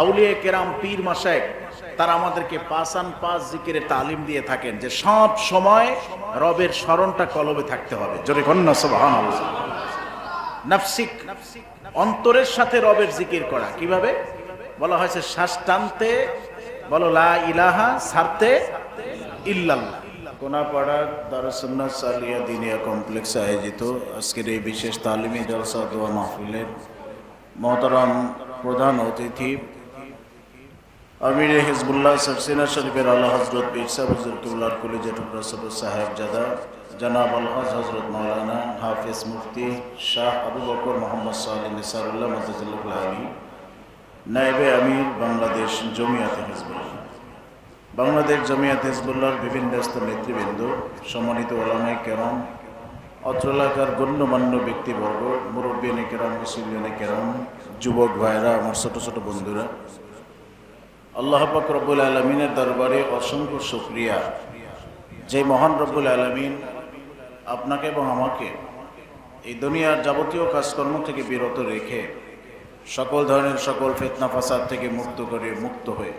আউলিয়া কেরাম পীর মাসায় তারা আমাদেরকে পাসান পাঁচ জিকিরে তালিম দিয়ে থাকেন যে সব সময় রবের স্মরণটা কলবে থাকতে হবে। জোরে কন্যা নাফসিক অন্তরের সাথে রবের জিকির করা, কীভাবে? বলা হয়েছে শ্বাস টানতে বলো, লা ইলাহা সারতে ইল্লাল্লাহ। সালিয়া দিনিয়া কমপ্লেক্সে আয়োজিত আজকের এই বিশেষ তালিমি জলসা দোয়া মাহফিলের মহতরম প্রধান অতিথি আমির হিজবুল্লাহ সরসিনা শরীফের আল্লাহ হজরত ইরসা হজরত কিবুল্লাহ কলেজে টুকরা সাহেব জাদা, জনাব আলহাজ হজরত মৌলানা হাফিজ মুফতি শাহ আবু বকর মোহাম্মদ সাল্লি নিসারুল্লাহ মজাজুল্লাহ আলী আমির বাংলাদেশ জমিয়াতে হিজবুল্লাহ। বাংলাদেশ জমিয়াত হিজবুল্লাহর বিভিন্ন স্তর নেতৃবৃন্দ, সম্মানিত ওলামাই কেরম অত্র এলাকার গণ্যমান্য ব্যক্তিবর্গ মুরব্বিয়ান কেরাম মুসলিয়ান কেরাম যুবক ভাইরা আমার ছোট ছোট বন্ধুরা আল্লাহ রব্বুল আলমিনের দরবারে অসংখ্য শুক্রিয়া। যে মহান রব্বুল আলমিন আপনাকে এবং আমাকে এই দুনিয়ার যাবতীয় কাজকর্ম থেকে বিরত রেখে সকল ধরনের সকল ফেতনা ফাসাদ থেকে মুক্ত করে মুক্ত হয়ে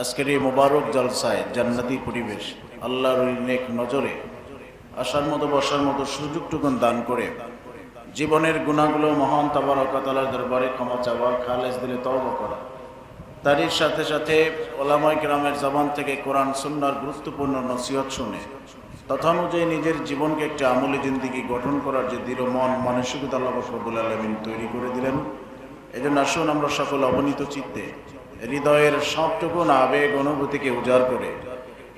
আজকের এই মোবারক জলসায় জান্নাতি পরিবেশ আল্লাহর নেক নজরে, আসার মতো, বসার মতো সুযোগটুকুন দান করে জীবনের গুণাগুলো মহান তাবারকাতালার দরবারে ক্ষমা চাওয়া, খালেজ দিলে তওবা করা। তারই সাথে সাথে ওলামাই গ্রামের জবান থেকে কোরআন সুন্নার গুরুত্বপূর্ণ নসিহত শুনে, তথানুযায়ী নিজের জীবনকে একটি আমলি জিন্দিগি গঠন করার যে দৃঢ় মন, মানসিকতা আল্লাহ রব্বুল আলমিন তৈরি করে দিলেন। এই জন্য আসুন আমরা সকল অবনীত চিত্তে হৃদয়ের সবটুকুন আবেগ অনুভূতিকে উজাড় করে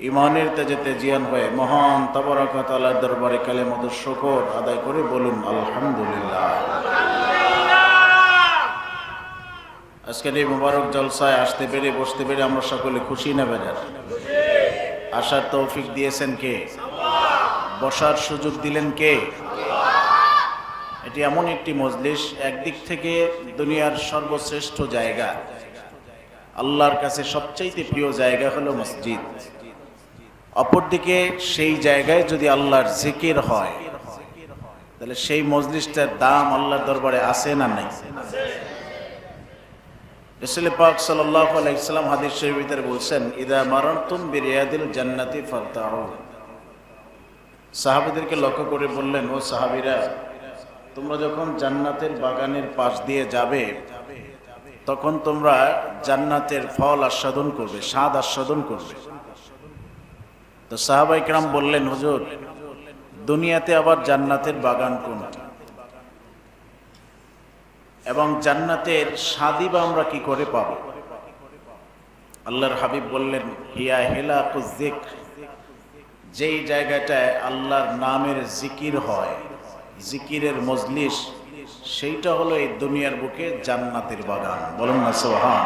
ইমানের তেজে তেজিয়ান হয়ে মহান তবরাকাত আল্লাহর দরবারে কালে মতো শকর আদায় করে বলুন, আলহামদুলিল্লাহ। আজকের এই মোবারক জলসায় আসতে পেরে, বসতে পেরে আমরা সকলে খুশি না বেজার? আসার তৌফিক দিয়েছেন কে? বসার সুযোগ দিলেন কে? এটি এমন একটি মজলিস, একদিক থেকে দুনিয়ার সর্বশ্রেষ্ঠ জায়গা। আল্লাহর কাছে সবচাইতে প্রিয় জায়গা হলো মসজিদ। অপরদিকে সেই জায়গায় যদি আল্লাহর জিকির হয়, তাহলে সেই মজলিসটার দাম আল্লাহর দরবারে আছে না নাই? রসুল পাক সাল্লাহ আলাইসালাম হাদিস শরীফের বলছেন, ইদা মারান্তুম বিরিয়াদিল জান্নাতি ফারতাহ। সাহাবিদেরকে লক্ষ্য করে বললেন, ও সাহাবিরা, তোমরা যখন জান্নাতের বাগানের পাশ দিয়ে যাবে, তখন তোমরা জান্নাতের ফল আস্বাদন করবে, স্বাদ আস্বাদন করবে। তো সাহাবাইকরাম বললেন, হুজুর, দুনিয়াতে আবার জান্নাতের বাগান কোনটা? এবং জান্নাতের স্বাদই বা আমরা কি করে পাব? আল্লাহর হাবিব বললেন, হিয়া হেলা জিক যেই জায়গাটায় আল্লাহর নামের জিকির হয় জিকিরের মজলিস, সেইটা হলো এই দুনিয়ার বুকে জান্নাতের বাগান। বলুন না সোহান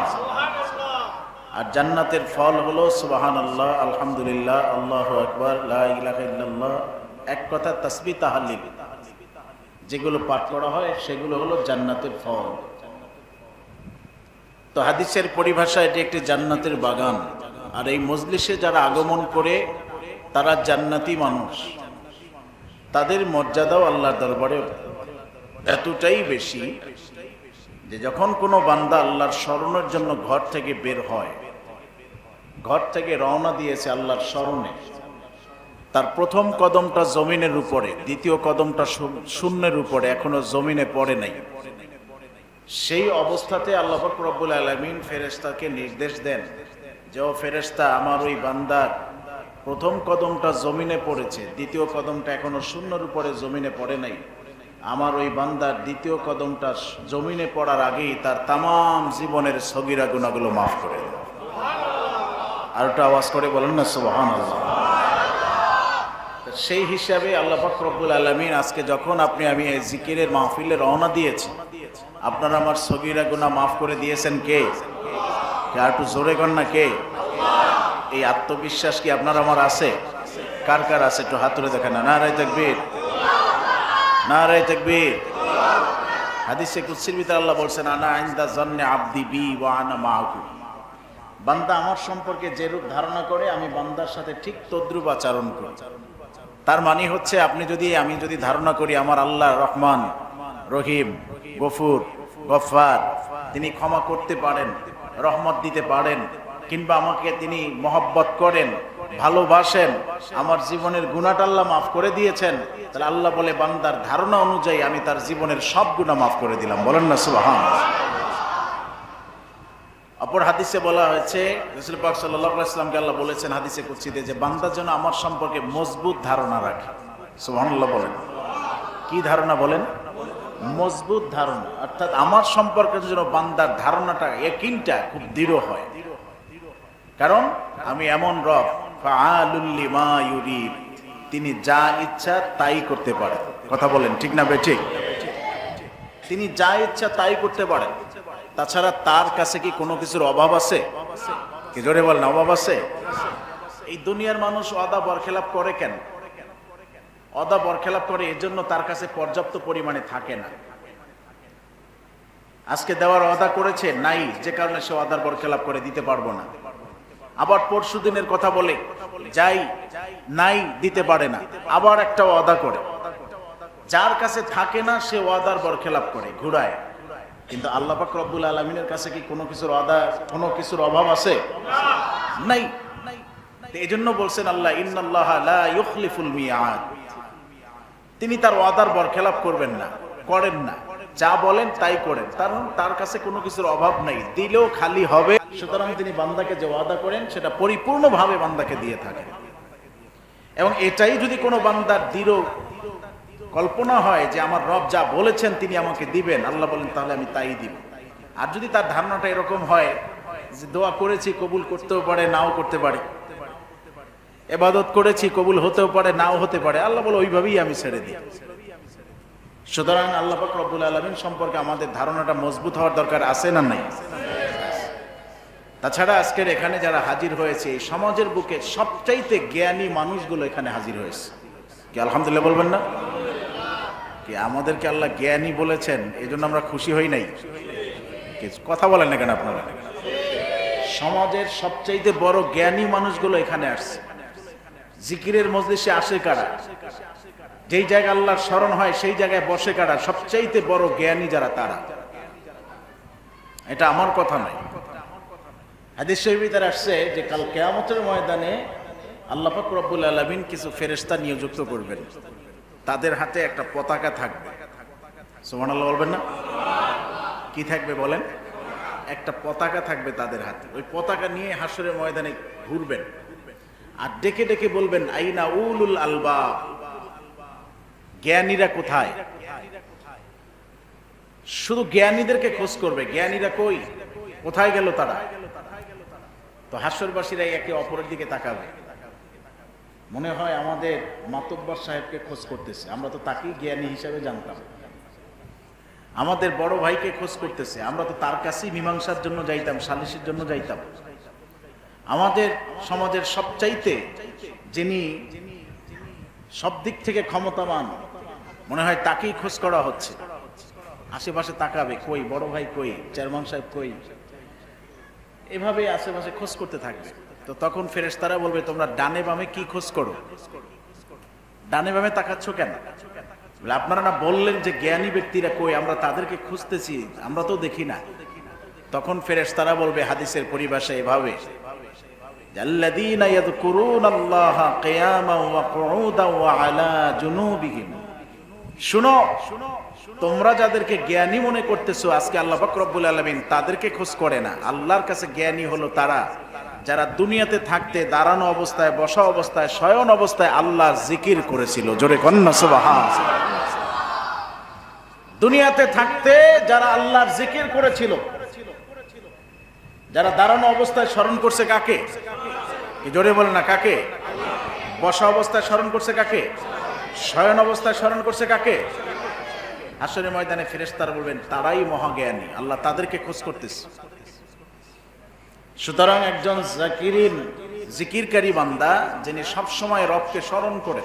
আর জান্নাতের ফল হলো সুবাহান আল্লাহ আলহামদুলিল্লাহ, আল্লাহ আকবর ইল্লাল্লাহ। এক কথা তসবি তাহালিল যেগুলো পাঠ করা হয়, সেগুলো হলো জান্নাতের ফল। তো হাদিসের পরিভাষা এটি একটি জান্নাতের বাগান। আর এই মজলিসে যারা আগমন করে, তারা জান্নাতি মানুষ। তাদের মর্যাদাও আল্লাহর দরবারে এতটাই বেশি যে যখন কোনো বান্দা আল্লাহর স্মরণের জন্য ঘর থেকে বের হয়, ঘর থেকে রওনা দিয়েছে আল্লাহর স্মরণে। তার প্রথম কদমটা জমিনের উপরে, দ্বিতীয় কদমটা শূন্যের উপরে, এখনও জমিনে পড়ে নাই। সেই অবস্থাতে আল্লাহ রব্বুল আলমিন ফেরেস্তাকে নির্দেশ দেন যে, ও ফেরেস্তা আমার ওই বান্দার প্রথম কদমটা জমিনে পড়েছে, দ্বিতীয় কদমটা এখনও শূন্যর উপরে জমিনে পড়ে নাই। আমার ওই বান্দার দ্বিতীয় কদমটা জমিনে পড়ার আগেই তার তাম জীবনের সগিরা গুণাগুলো মাফ করে আর ওটা আওয়াজ করে বলেন না সোহান আল্লাহ সেই হিসাবে আল্লাহ রব্বুল আলমিন আজকে যখন আপনি আমি এই জিকিরের মাহফিলে রওনা দিয়েছি, আপনারা আমার সগিরা গুণা মাফ করে দিয়েছেন কে? আর একটু জোরে কর না কে? এই আত্মবিশ্বাস কি আপনার আমার আছে? কার কার আছে? একটু হাত তুলে দেখেন না। রায় তকবীর। না রায় তকবীর। হাদিসে কুৎসির ভিতরে আল্লাহ বলছেন, আনা আইন্দা জন্নে আব্দি বি ওয়া আনা মাহু। বান্দা আমার সম্পর্কে যে রূপ ধারণা করে, আমি বান্দার সাথে ঠিক তদ্রুপ আচরণ করি। তার মানে হচ্ছে আপনি যদি, আমি যদি ধারণা করি আমার আল্লাহ রহমান, রহিম, গফুর গফার তিনি ক্ষমা করতে পারেন, রহমত দিতে পারেন, কিংবা আমাকে তিনি মহব্বত করেন, ভালোবাসেন, আমার জীবনের গুণাটা আল্লাহ মাফ করে দিয়েছেন, তাহলে আল্লাহ বলে, বান্দার ধারণা অনুযায়ী আমি তার জীবনের সব গুণা মাফ করে দিলাম। বলেন না সুবাহান অপর হাদিসে বলা হয়েছে, রসুল পাক সাল্লাহ ইসলামকে আল্লাহ বলেছেন হাদিসে কুচ্ছিতে যে, বান্দা যেন আমার সম্পর্কে মজবুত ধারণা রাখে। সুবহানাল্লাহ বলেন। কি ধারণা বলেন? মজবুত ধারণা। অর্থাৎ আমার সম্পর্কে যেন বান্দার ধারণাটা একিনটা খুব দৃঢ় হয়। কারণ আমি এমন রব ইউরিদ। তিনি যা ইচ্ছা তাই করতে পারে কথা বলেন, ঠিক না বে ঠিক? তিনি যা ইচ্ছা তাই করতে পারেন। তাছাড়া তার কাছে কি কোনো কিছুর অভাব আছে? কি জোরে বলেন, অভাব আছে? এই দুনিয়ার মানুষ অদা বরখেলাপ করে কেন? অদা বরখেলাপ করে এজন্য তার কাছে পর্যাপ্ত পরিমাণে থাকে না। আজকে দেওয়ার অদা করেছে, নাই, যে কারণে সে অদার বরখেলাপ করে দিতে পারব না। আবার পরশু দিনের কথা বলে, যাই, নাই, দিতে পারে না। আবার একটা ওয়াদা করে। যার কাছে থাকে না, সে ওয়াদার বরখেলাপ করে, ঘুরায়। কিন্তু আল্লাহ পাক রব্বুল আলমিনের কাছে কি কোনো কিছুর ওয়াদা কোনো কিছুর অভাব আছে? নাই। এই জন্য বলছেন আল্লাহ, ইন্নাল্লাহ লা ইউখলিফুল তিনি তার ওয়াদার বরখেলাপ করবেন না, করেন না। যা বলেন তাই করেন। কারণ তার কাছে কোনো কিছুর অভাব নাই। দিলেও খালি হবে। সুতরাং তিনি বান্দাকে যে ওয়াদা করেন, সেটা পরিপূর্ণভাবে বান্দাকে দিয়ে থাকেন। এবং এটাই যদি কোনো বান্দার দৃঢ় কল্পনা হয় যে আমার রব যা বলেছেন তিনি আমাকে দিবেন। আল্লাহ বলেন, তাহলে আমি তাই দিব। আর যদি তার ধারণাটা এরকম হয় যে দোয়া করেছি, কবুল করতেও পারে, নাও করতে পারে। এবাদত করেছি, কবুল হতেও পারে, নাও হতে পারে। আল্লাহ বলে, ওইভাবেই আমি ছেড়ে দিই। সুতরাং আল্লাহ পাক রব্বুল আলমিন সম্পর্কে আমাদের ধারণাটা মজবুত হওয়ার দরকার আছে না নাই? তাছাড়া আজকের এখানে যারা হাজির হয়েছে, এই সমাজের বুকে সবচাইতে জ্ঞানী মানুষগুলো এখানে হাজির হয়েছে। কি, আলহামদুলিল্লাহ বলবেন না? কি আমাদেরকে আল্লাহ জ্ঞানী বলেছেন? এই জন্য আমরা খুশি হই নাই। কথা বলেন না কেন আপনারা? সমাজের সবচাইতে বড় জ্ঞানী মানুষগুলো এখানে আসছে। জিকিরের মজলিসে আসে কারা? যেই জায়গায় আল্লাহর স্মরণ হয়, সেই জায়গায় বসে কারা? সবচাইতে বড় জ্ঞানী যারা তারা। এটা আমার কথা নয়। হাদিস আসছে যে, কাল কেয়ামতের ময়দানে আল্লাহ পাক রব্বুল আলামিন কিছু ফেরেশতা নিয়োজিত করবেন। তাদের হাতে একটা পতাকা থাকবে। সুবহানাল্লাহ বলবেন না? কি থাকবে বলেন? একটা পতাকা থাকবে তাদের হাতে। ওই পতাকা নিয়ে হাসরের ময়দানে ঘুরবেন। আর ডেকে ডেকে বলবেন, আইনা উলুল আলবা জ্ঞানীরা কোথায়? শুধু জ্ঞানীদেরকে খোঁজ করবে। জ্ঞানীরা কই? কোথায় গেল তারা? তো হাস্যরবাসীরা একে অপরের দিকে তাকাবে। মনে হয় আমাদের মাতব্বর সাহেবকে খোঁজ করতেছে। আমরা তো তাকেই জ্ঞানী হিসাবে জানতাম। আমাদের বড় ভাইকে খোঁজ করতেছে। আমরা তো তার কাছেই মীমাংসার জন্য যাইতাম সালিশের জন্য যাইতাম। আমাদের সমাজের সবচাইতে যিনি সব দিক থেকে ক্ষমতাবান, মনে হয় তাকেই খোঁজ করা হচ্ছে। আশেপাশে তাকাবে কই, বড় ভাই কই, চেয়ারম্যান সাহেব কই? এভাবে আশেপাশে খোঁজ করতে থাকবে। তো তখন ফেরেশতারা বলবে, তোমরা ডানে বামে কি খোঁজ করো? ডানে বামে তাকাচ্ছ কেন? আপনারা না বললেন যে জ্ঞানী ব্যক্তিরা কই? আমরা তাদেরকে খুঁজতেছি, আমরা তো দেখি না। তখন ফেরেস তারা বলবে, হাদিসের পরিভাষা এভাবে তোমরা যাদেরকে জ্ঞানী মনে করতেছো, আজকে আল্লাহ রব্বুল আলমিন তাদেরকে খোঁজ করে না। আল্লাহর কাছে জ্ঞানী হলো তারা। যারা দুনিয়াতে থাকতে দাঁড়ানো অবস্থায়, বসা অবস্থায়, শয়ন অবস্থায় আল্লাহ জিকির করেছিল। জোরে কন্যা সুবহান দুনিয়াতে থাকতে যারা আল্লাহর জিকির করেছিল, যারা দাঁড়ানো অবস্থায় স্মরণ করছে কাকে? জোরে বলে না, কাকে? বসা অবস্থায় স্মরণ করছে কাকে? শয়ন অবস্থায় স্মরণ করছে কাকে? আসলে ময়দানে ফেরেশতারা বলবেন, তারাই মহাজ্ঞানী। আল্লাহ তাদেরকে খোঁজ করতেছে। সুতরাং একজন জাকিরিন, জিকিরকারী বান্দা, যিনি সবসময় রবকে স্মরণ করে,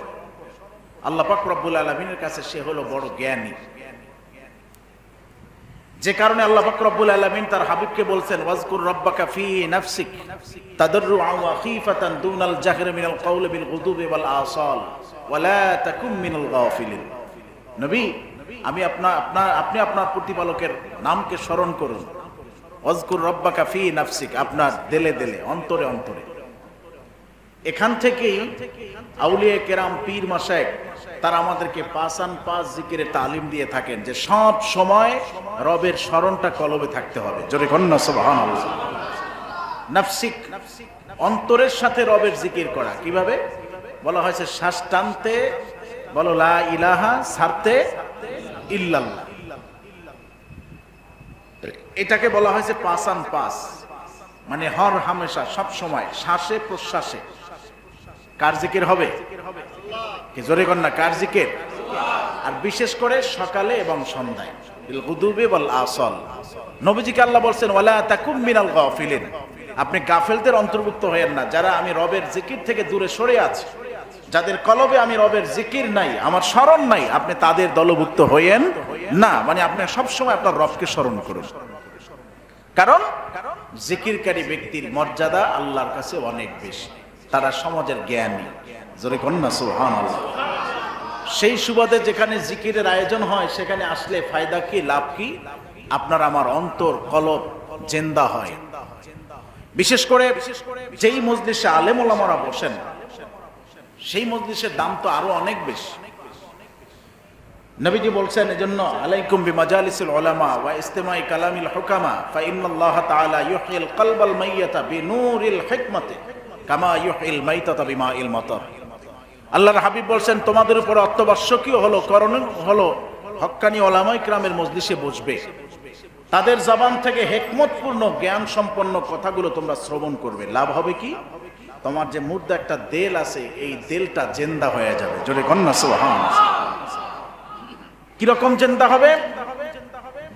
আল্লাহ পাক রব্বুল আলমিনের কাছে সে হলো বড় জ্ঞানী। যে কারণে আল্লাহ পাক রব্বুল আলামিন তার হাবিবকে বলছেন, ওয়াজকুর রাব্বাকা ফি নাফসিক তাদাররুআন ওয়া খীফাতান দুনাল জাহরি মিনাল কওলি বিল গুদুবি ওয়াল আসাল ওয়ালা তাকুম মিনাল গাফিলিন। নবী, আমি আপনার আপনার আপনি আপনার প্রতিপালকের নামকে স্মরণ করুন। অজকুর রব্বা কাফি নাফসিক, আপনার দেলে দেলে, অন্তরে অন্তরে। এখান থেকেই আউলিয়া কেরাম পীর মাসায় তারা আমাদেরকে পাসান পাস জিকিরে তালিম দিয়ে থাকেন যে সব সময় রবের স্মরণটা কলবে থাকতে হবে। জোরে কন্যা নাফসিক, অন্তরের সাথে রবের জিকির করা। কীভাবে? বলা হয়েছে শ্বাস টানতে বলো লা ইলাহা সারতে ইল্লাল্লাহ। এটাকে বলা হয়েছে পাসান পাস। মানে হর হামেশা, সব সময়, শ্বাসে প্রশ্বাসে। কার জিকির হবে? জোরে না, কার জিকির? আর বিশেষ করে সকালে এবং সন্ধ্যায়। আসল। নবীজিকে আল্লাহ বলছেন, ওয়ালা তাকুম মিনাল গাফিলিন। আপনি গাফেলদের অন্তর্ভুক্ত হয়েন না। যারা আমি রবের জিকির থেকে দূরে সরে আছি, যাদের কলবে আমি রবের জিকির নাই, আমার স্মরণ নাই, আপনি তাদের দলভুক্ত হইয়েন না। মানে আপনি সবসময় আপনার রবকে স্মরণ করুন। কারণ জিকিরকারী ব্যক্তির মর্যাদা আল্লাহর কাছে অনেক বেশি। তারা সমাজের জ্ঞানী। জোরে কন্যা সুহান সেই সুবাদে যেখানে জিকিরের আয়োজন হয়, সেখানে আসলে ফায়দা কি, লাভ কি? আপনার আমার অন্তর, কলব জেন্দা হয়। বিশেষ করে যেই মজলিসে আলেম বসেন, সেই মজলিসের দাম তো আরও অনেক বেশি। নবীজি বলছেন, এজন্য আলাইকুম বিমাজালিসিল উলামা ওয়া ইস্তিমাই কালামিল হুকামা ফা ইন্নাল্লাহ তাআলা ইউহিল কলবাল মাইয়াতা বিনূরিল হিকমাতি, কামা ইউহিল মাইতাতা বিমাইল মাতার। আল্লাহর হাবিব বলছেন, তোমাদের উপর অত্যাবশ্যকীয় হলো, করণীয় হলো, হক্কানি ওলামাই ক্রামের মজলিসে বসবে। তাদের জবান থেকে হেকমতপূর্ণ জ্ঞান সম্পন্ন কথাগুলো তোমরা শ্রবণ করবে। লাভ হবে কি? তোমার যে মুর্দা একটা দেল আছে, এই দেলটা জেন্দা হয়ে যাবে। জোরে কন্যা সুবহান কীরকম চিন্তা হবে?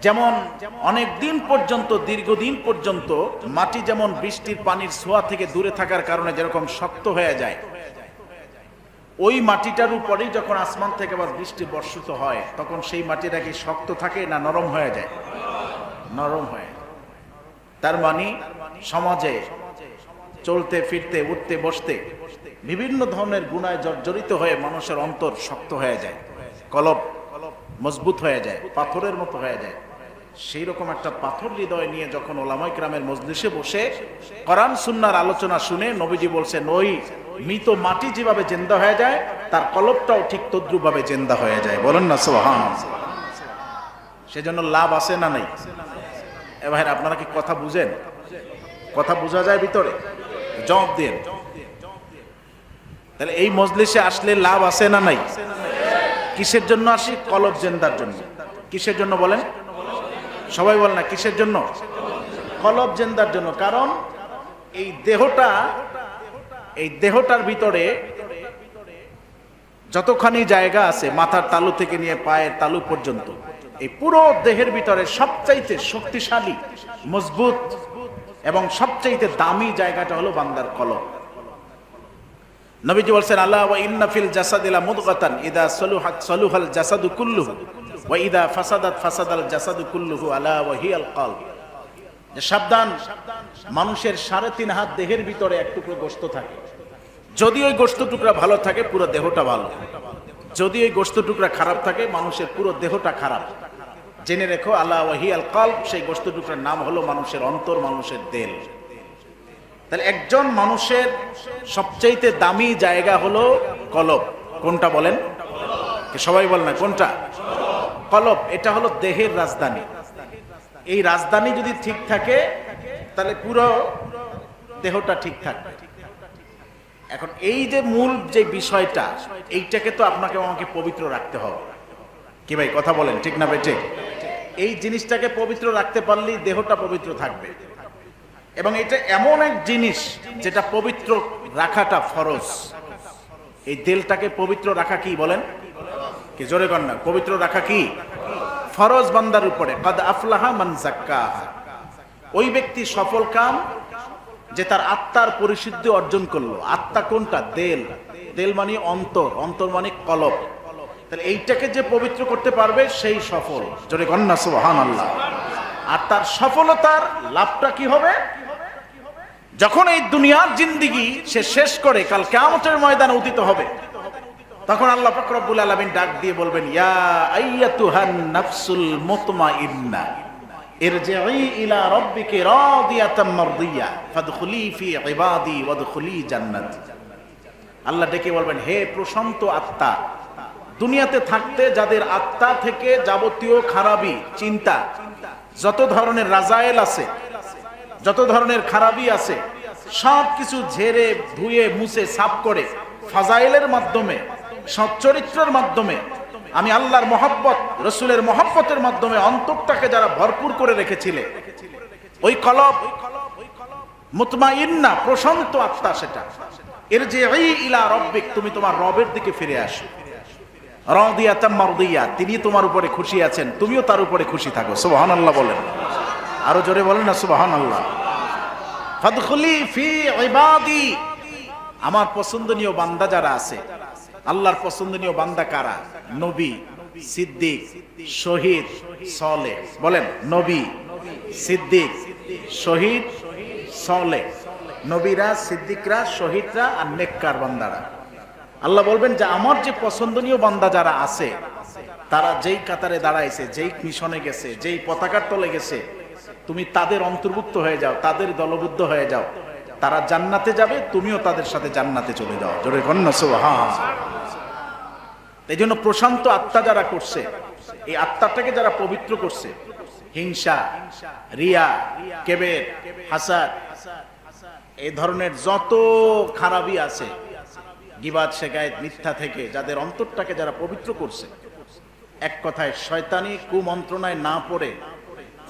যেমন অনেক দিন পর্যন্ত, দীর্ঘদিন পর্যন্ত মাটি যেমন বৃষ্টির পানির ছোঁয়া থেকে দূরে থাকার কারণে যেরকম শক্ত হয়ে যায়, ওই মাটিটার উপরেই যখন আসমান থেকে আবার বৃষ্টি বর্ষিত হয়, তখন সেই মাটিটা কি শক্ত থাকে না নরম হয়ে যায়? নরম হয়ে তার মানে সমাজে চলতে, ফিরতে, উঠতে, বসতে বিভিন্ন ধরনের গুণায় জর্জরিত হয়ে মানুষের অন্তর শক্ত হয়ে যায় কলব মজবুত হয়ে যায়, পাথরের মতো হয়ে যায়। সেই রকম একটা পাথর হৃদয় নিয়ে যখন ওলামাই গ্রামের মজলিসে বসে করান সুন্নার আলোচনা শুনে নবীজি বলছেন ওই মৃত মাটি যেভাবে জেন্দা হয়ে যায়, তার কলবটাও ঠিক তদ্রুপ ভাবে জেন্দা হয়ে যায়। বলেন না সোহান সেজন্য লাভ আছে না নাই? এ ভাই আপনারা কি কথা বুঝেন? কথা বোঝা যায় ভিতরে? জবাব দেন। তাহলে এই মজলিসে আসলে লাভ আছে না নাই? কিসের জন্য আসি? কলব জেন্দার জন্য। কিসের জন্য বলেন? সবাই বল না, কিসের জন্য? কলব জেন্দার জন্য। কারণ এই দেহটা, এই দেহটার ভিতরে যতখানি জায়গা আছে, মাথার তালু থেকে নিয়ে পায়ের তালু পর্যন্ত, এই পুরো দেহের ভিতরে সবচাইতে শক্তিশালী, মজবুত এবং সবচাইতে দামি জায়গাটা হলো বান্দার কলব। নবীজি বলছেন, আল্লাহ, ওয়া ইন্না ফিল জাসাদিলা মুদগাতান ইদা সলুহাত, সলুহাল জাসাদু কুল্লুহু, ওয়া ইদা ফাসাদাত ফাসাদাল জাসাদু কুল্লুহু, আলা ওয়া হিয়াল যে সাবধান, মানুষের সাড়ে তিন হাত দেহের ভিতরে এক টুকরো গোস্ত থাকে। যদি ওই গোস্ত টুকরা ভালো থাকে, পুরো দেহটা ভালো। যদি ওই গোস্ত টুকরা খারাপ থাকে, মানুষের পুরো দেহটা খারাপ। জেনে রেখো, আল্লাহ ওয়াহি আল সেই গোস্ত টুকরার নাম হলো মানুষের অন্তর, মানুষের দেল। তাহলে একজন মানুষের সবচাইতে দামি জায়গা হলো কলব। কোনটা বলেন? সবাই বল না, কোনটা? কলব। এটা হলো দেহের রাজধানী। এই রাজধানী যদি ঠিক থাকে, তাহলে পুরো দেহটা ঠিক থাকবে। এখন এই যে মূল যে বিষয়টা, এইটাকে তো আপনাকে আমাকে পবিত্র রাখতে হবে। কি ভাই, কথা বলেন, ঠিক না ভাই, ঠিক? এই জিনিসটাকে পবিত্র রাখতে পারলেই দেহটা পবিত্র থাকবে। এবং এটা এমন এক জিনিস যেটা পবিত্র রাখাটা ফরজ। এই দিলটাকে পবিত্র রাখা কি বলেন? কি জোরে না, পবিত্র রাখা কি? ফরজ বান্দার উপরে। কদ আফলাহা মান ওই ব্যক্তি সফল কাম যে তার আত্মার পরিশুদ্ধি অর্জন করল। আত্মা কোনটা? দেল। দেল মানে অন্তর অন্তর মানে কলব। তাহলে এইটাকে যে পবিত্র করতে পারবে, সেই সফল। জোরে কন্যা সুবহান আল্লাহ আর তার সফলতার লাভটা কি হবে? যখন এই দুনিয়ার জিন্দিগি সে শেষ করে, কাল কেমতের ময়দানে উদিত হবে, তখন আল্লাহ ফকরবুল আলমিন ডাক দিয়ে বলবেন নাফসুল জান্নাতি। আল্লাহ ডেকে বলবেন, হে প্রশান্ত আত্মা, দুনিয়াতে থাকতে যাদের আত্মা থেকে যাবতীয় খারাপি চিন্তা, যত ধরনের রাজায়েল আছে যত ধরনের খারাপই আছে, সব কিছু ঝেড়ে, ধুয়ে, মুছে, সাফ করে ফাজাইলের মাধ্যমে সচ্চরিত্রের মাধ্যমে, আমি আল্লাহর মহব্বত, রসুলের মহব্বতের মাধ্যমে অন্তরটাকে যারা ভরপুর করে রেখেছিলে, ওই কলব, মুতমাইন্না, প্রশান্ত আত্মা সেটা। এর যে এই ইলা রব্বিক, তুমি তোমার রবের দিকে ফিরে আসো। রদিয়া তাম্মারদিয়া তিনি তোমার উপরে খুশি আছেন, তুমিও তার উপরে খুশি থাকো সুবহান আল্লাহ বলেন। আরও জোরে বলেন না সুবহান আল্লাহ ফাদখুলি ফি ইবাদি। আমার পছন্দনীয় বান্দা যারা আছে, আল্লাহর পছন্দনীয় বান্দা কারা? নবী, সিদ্দিক, শহীদ সলে বলেন, নবী, সিদ্দিক, শহীদ সলে নবীরা, সিদ্দিকরা, শহীদরা আর নেককার বান্দারা। আল্লাহ বলবেন যে, আমার যে পছন্দনীয় বান্দা যারা আছে, তারা যেই কাতারে দাঁড়াইছে, যেই মিশনে গেছে, যেই পতাকার তলে গেছে তুমি তাদের অন্তর্ভুক্ত হয়ে যাও, তাদের দলবদ্ধ হয়ে যাও। তারা জান্নাতে যাবে, তুমিও তাদের সাথে জান্নাতে চলে যাও। জোরে হ্যাঁ এই জন্য প্রশান্ত আত্মা যারা করছে, এই আত্মাটাকে যারা পবিত্র করছে, হিংসা, রিয়া, কেবের হাসার এই ধরনের যত খারাপই আছে, গিবাদ শেখায় মিথ্যা থেকে যাদের অন্তরটাকে যারা পবিত্র করছে, এক কথায় শয়তানি কুমন্ত্রণায় না পড়ে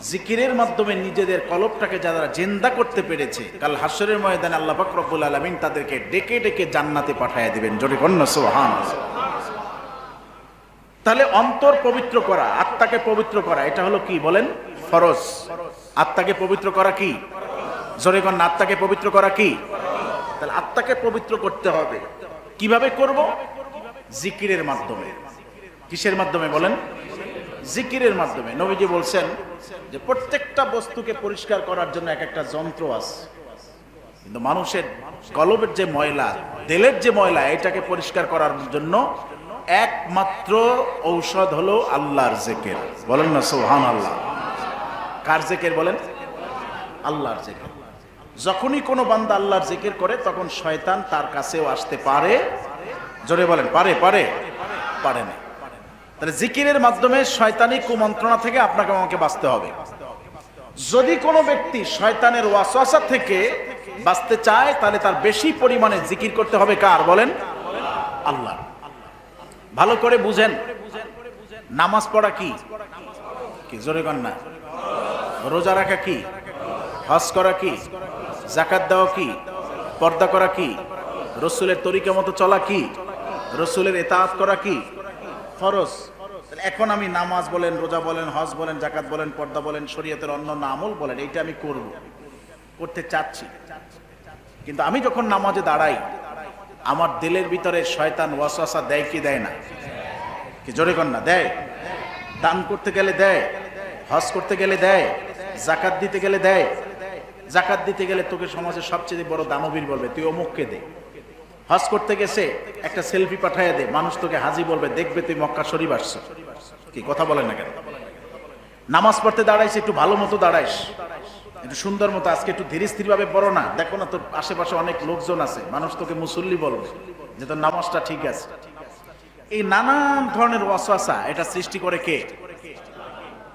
জিকিরের মাধ্যমে নিজেদের কলবটাকে যারা জেন্দা করতে পেরেছে, কাল হাসরের ময়দানে আল্লাহ পাক রব্বুল আলামিন তাদেরকে ডেকে ডেকে জান্নাতে পাঠায় দিবেন। জোরে কন্যা সোহান তাহলে অন্তর পবিত্র করা, আত্মাকে পবিত্র করা, এটা হলো কি বলেন? ফরজ। আত্মাকে পবিত্র করা কি? জোরে কন্যা আত্মাকে পবিত্র করা কি? তাহলে আত্মাকে পবিত্র করতে হবে। কীভাবে করব? জিকিরের মাধ্যমে। কিসের মাধ্যমে বলেন? জিকিরের মাধ্যমে। নবীজি বলছেন যে প্রত্যেকটা বস্তুকে পরিষ্কার করার জন্য এক একটা যন্ত্র আছে। কিন্তু মানুষের কলবের যে ময়লা, তেলের যে ময়লা, এটাকে পরিষ্কার করার জন্য একমাত্র ঔষধ হলো আল্লাহর জেকের। বলেন না সোহান আল্লাহ কার জেকের বলেন? আল্লাহর জেকের। যখনই কোনো বান্দা আল্লাহর জিকির করে, তখন শয়তান তার কাছেও আসতে পারে। জোরে বলেন, পারে পারে? পারে না। তাহলে জিকিরের মাধ্যমে শয়তানি কুমন্ত্রণা থেকে আপনাকে আমাকে বাঁচতে হবে। যদি কোনো ব্যক্তি শয়তানের ওয়াসওয়াসা থেকে বাঁচতে চায়, তাহলে তার বেশি পরিমাণে জিকির করতে হবে কার? বলেন আল্লাহ। ভালো করে বুঝেন। নামাজ পড়া কি? কি? জোরে না। রোজা রাখা কি? হজ করা কি? জাকাত দেওয়া কি? পর্দা করা কি? রসুলের তরিকা মতো চলা কি? রসুলের এতাহাত করা কি? ফরজ। তাহলে এখন আমি নামাজ বলেন রোজা বলেন হজ বলেন জাকাত বলেন পর্দা বলেন শরীয়তের অন্যান্য আমল বলেন এইটা আমি করব। করতে চাচ্ছি। কিন্তু আমি যখন নামাজে দাঁড়াই আমার দিলের ভিতরে শয়তান ওয়াসওয়াসা দেয় কি দেয় না? কি জোরে কর না? দেয়। দান করতে গেলে দেয় হজ করতে গেলে দেয় জাকাত দিতে গেলে দেয়। জাকাত দিতে গেলে তোকে সমাজের সবচেয়ে বড় দানবীর বলবে তুই অমুককে দে। হজ করতে গেছে, একটা সেলফি পাঠাইয়া দে। মানুষ তোকে হাজি বলবে, দেখবে তুই মক্কা শরীফ আসছো। কি, কথা বলেন না কেন? নামাজ পড়তে দাঁড়াইছে, একটু ভালো মতো দাঁড়াইস। একটু সুন্দর মতো, আজকে একটু ধীরে স্থির ভাবে পড়ো না। দেখো না, তোর আশেপাশে অনেক লোকজন আছে। মানুষ তোকে মুসল্লি বলবে যে, তোর নামাজটা ঠিক আছে। এই নানান ধরনের ওয়াসওয়াসা এটা সৃষ্টি করে কে?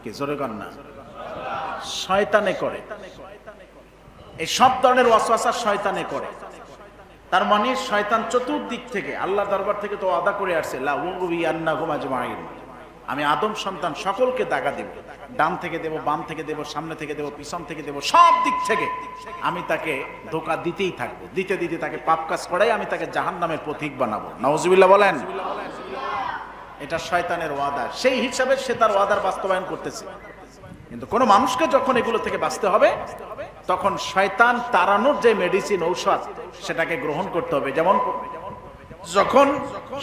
কে? জোরে না। শয়তানে করে। এই সব ধরনের ওয়াসওয়াসা শয়তানে করে। তার মানে শয়তান চতুর্দিক থেকে আল্লাহ দরবার থেকে তো আদা করে আসছে আমি আদম সন্তান সকলকে দাগা দেব, ডান থেকে দেব, বাম থেকে দেব, সামনে থেকে দেব, পিছন থেকে দেব, সব দিক থেকে আমি তাকে ধোকা দিতেই থাকব। দিতে দিতে তাকে পাপ কাজ করাই আমি তাকে জাহান নামের প্রতীক বানাবো। নওয়াজুবিল্লাহ বলেন, এটা শয়তানের ওয়াদা। সেই হিসাবে সে তার ওয়াদার বাস্তবায়ন করতেছে। কিন্তু কোনো মানুষকে যখন এগুলো থেকে বাঁচতে হবে তখন শয়তান তাড়ানোর যে মেডিসিন ঔষধ, সেটাকে গ্রহণ করতে হবে। যেমন যখন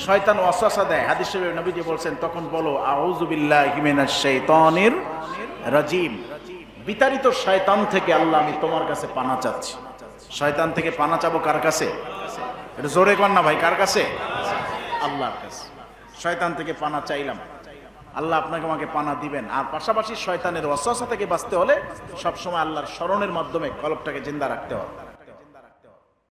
শয়তান ওয়াসওয়াসা দেয়, হাদিস নবীজি বলছেন, তখন বলো আউযুবিল্লাহি মিনাশ শাইতানির রাজিম। বিতাড়িত শয়তান থেকে আল্লাহ, আমি তোমার কাছে পানা চাচ্ছি। শয়তান থেকে পানা চাবো কার কাছে? এটা জোরে কর না ভাই, কার কাছে? আল্লাহর কাছে। শয়তান থেকে পানা চাইলাম। আল্লাহ আপনাকে আমাকে পানা দিবেন। আর পাশাপাশি শয়তানের অসহসা থেকে বাঁচতে হলে সবসময় আল্লাহর স্মরণের মাধ্যমে কলপটাকে জিন্দা রাখতে হবে।